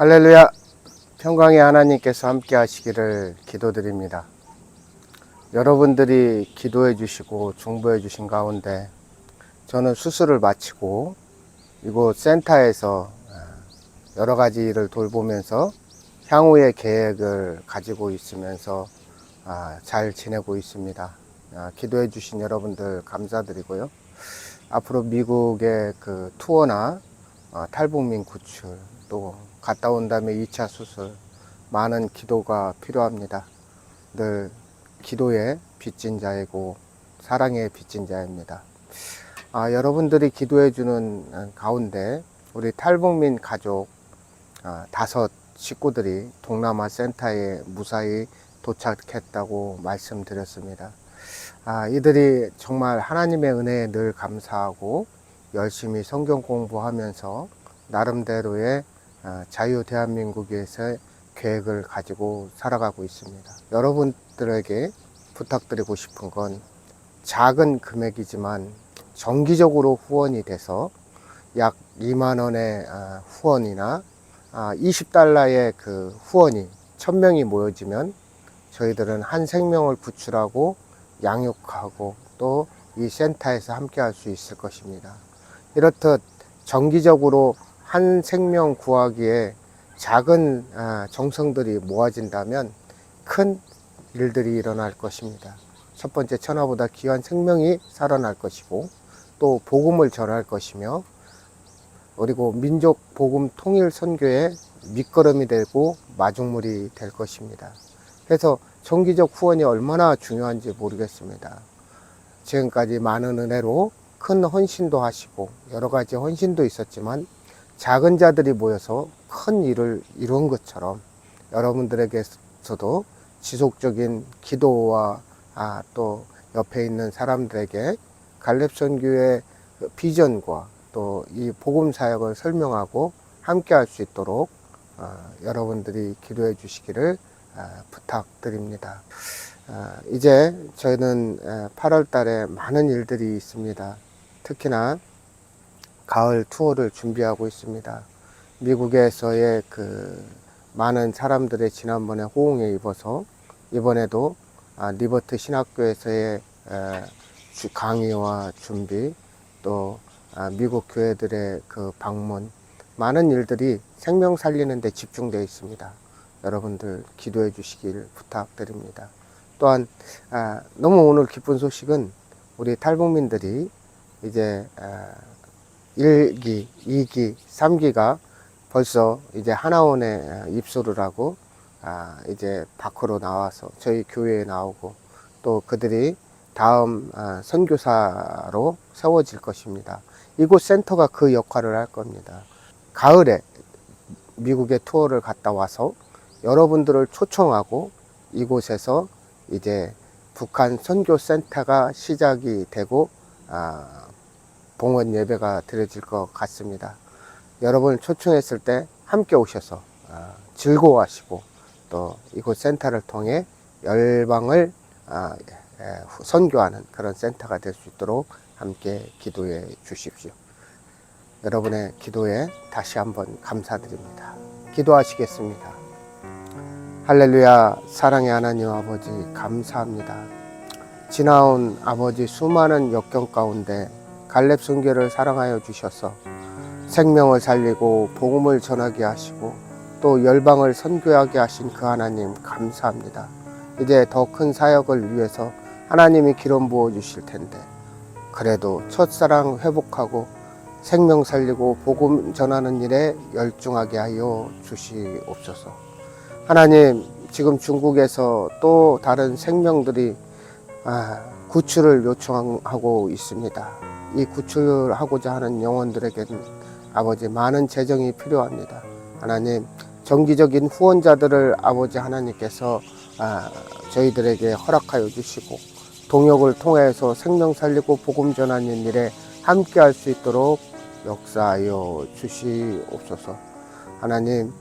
할렐루야. 평강의 하나님께서 함께 하시기를 기도드립니다. 여러분들이 기도해 주시고 중보해 주신 가운데 저는 수술을 마치고 이곳 센터에서 여러 가지 일을 돌보면서 향후의 계획을 가지고 있으면서 아, 잘 지내고 있습니다. 아, 기도해 주신 여러분들 감사드리고요. 앞으로 미국의 그 투어나 어, 탈북민 구출 또 갔다 온 다음에 2차 수술 많은 기도가 필요합니다. 늘 기도의 빚진 자이고 사랑의 빚진 자입니다. 아, 여러분들이 기도해 주는 가운데 우리 탈북민 가족 아, 다섯 식구들이 동남아 센터에 무사히 도착했다고 말씀드렸습니다. 아, 이들이 정말 하나님의 은혜에 늘 감사하고 열심히 성경 공부하면서 나름대로의 아, 자유 대한민국에서의 계획을 가지고 살아가고 있습니다. 여러분들에게 부탁드리고 싶은 건 작은 금액이지만 정기적으로 후원이 돼서 약 2만 원의 아, 후원이나 20달러의 그 후원이 1000명이 모여지면 저희들은 한 생명을 구출하고 양육하고 또 이 센터에서 함께 할 수 있을 것입니다. 이렇듯 정기적으로 한 생명 구하기에 작은 아, 정성들이 모아진다면 큰 일들이 일어날 것입니다. 첫 번째 천하보다 귀한 생명이 살아날 것이고 또 복음을 전할 것이며 그리고 민족 복음 통일 선교의 밑거름이 되고 마중물이 될 것입니다. 그래서 정기적 후원이 얼마나 중요한지 모르겠습니다. 지금까지 많은 은혜로 큰 헌신도 하시고 여러 가지 헌신도 있었지만 작은 자들이 모여서 큰 일을 이룬 것처럼 여러분들에게서도 지속적인 기도와 아, 또 옆에 있는 사람들에게 갈렙선교의 비전과 또 이 복음 사역을 설명하고 함께 할 수 있도록 어, 여러분들이 기도해 주시기를 아, 부탁드립니다. 아, 이제 저희는 8월 달에 많은 일들이 있습니다. 특히나 가을 투어를 준비하고 있습니다. 미국에서의 그 많은 사람들의 지난번에 호응에 입어서 이번에도 아, 리버트 신학교에서의 에, 주- 강의와 준비 또 아, 미국 교회들의 그 방문 많은 일들이 생명 살리는 데 집중되어 있습니다. 여러분들 기도해 주시길 부탁드립니다. 또한 아, 너무 오늘 기쁜 소식은 우리 탈북민들이 이제 아, 1기, 2기, 3기가 벌써 이제 하나원에 입소를 하고 아, 이제 밖으로 나와서 저희 교회에 나오고 또 그들이 다음 아, 선교사로 세워질 것입니다. 이곳 센터가 그 역할을 할 겁니다. 가을에 미국에 투어를 갔다 와서 여러분들을 초청하고 이곳에서 이제 북한 선교센터가 시작이 되고 아, 봉헌 예배가 드려질 것 같습니다. 여러분을 초청했을 때 함께 오셔서 아, 즐거워하시고 또 이곳 센터를 통해 열방을 아, 예, 후- 선교하는 그런 센터가 될 수 있도록 함께 기도해 주십시오. 여러분의 기도에 다시 한번 감사드립니다. 기도하시겠습니다. 할렐루야, 사랑의 하나님 아버지, 감사합니다. 지나온 아버지 수많은 역경 가운데 갈렙 순교를 사랑하여 주셔서 생명을 살리고 복음을 전하게 하시고 또 열방을 선교하게 하신 그 하나님 감사합니다. 이제 더 큰 사역을 위해서 하나님이 기름 부어 주실 텐데 그래도 첫사랑 회복하고 생명 살리고 복음 전하는 일에 열중하게 하여 주시옵소서. 하나님 지금 중국에서 또 다른 생명들이 아, 구출을 요청하고 있습니다. 이 구출하고자 하는 영혼들에게는 아버지 많은 재정이 필요합니다. 하나님 정기적인 후원자들을 아버지 하나님께서 아, 저희들에게 허락하여 주시고 동역을 통해서 생명 살리고 복음 전하는 일에 함께 할 수 있도록 역사하여 주시옵소서. 하나님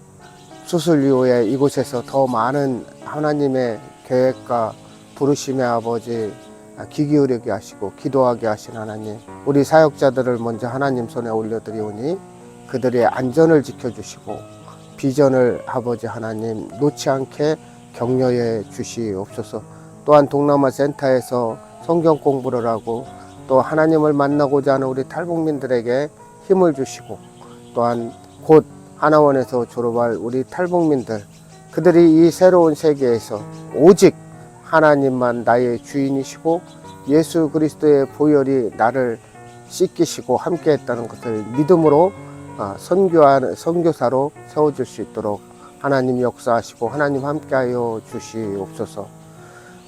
수술 이후에 이곳에서 더 많은 하나님의 계획과 부르심의 아버지 귀 기울이게 하시고 기도하게 하신 하나님 우리 사역자들을 먼저 하나님 손에 올려드리오니 그들의 안전을 지켜주시고 비전을 아버지 하나님 놓지 않게 격려해 주시옵소서. 또한 동남아 센터에서 성경 공부를 하고 또 하나님을 만나고자 하는 우리 탈북민들에게 힘을 주시고 또한 곧 하나원에서 졸업할 우리 탈북민들 그들이 이 새로운 세계에서 오직 하나님만 나의 주인이시고 예수 그리스도의 보혈이 나를 씻기시고 함께 했다는 것을 믿음으로 아, 선교하는 선교사로 세워줄 수 있도록 하나님 역사하시고 하나님 함께하여 주시옵소서.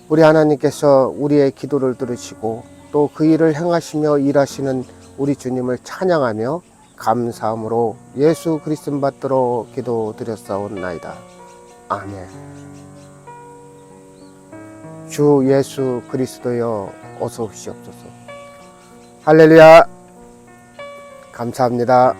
우리 하나님께서 우리의 기도를 들으시고 또 그 일을 행하시며 일하시는 우리 주님을 찬양하며 감사함으로 예수 그리스도 받들어 기도드렸사옵나이다. 아멘. 주 예수 그리스도여 어서 오시옵소서. 할렐루야. 감사합니다.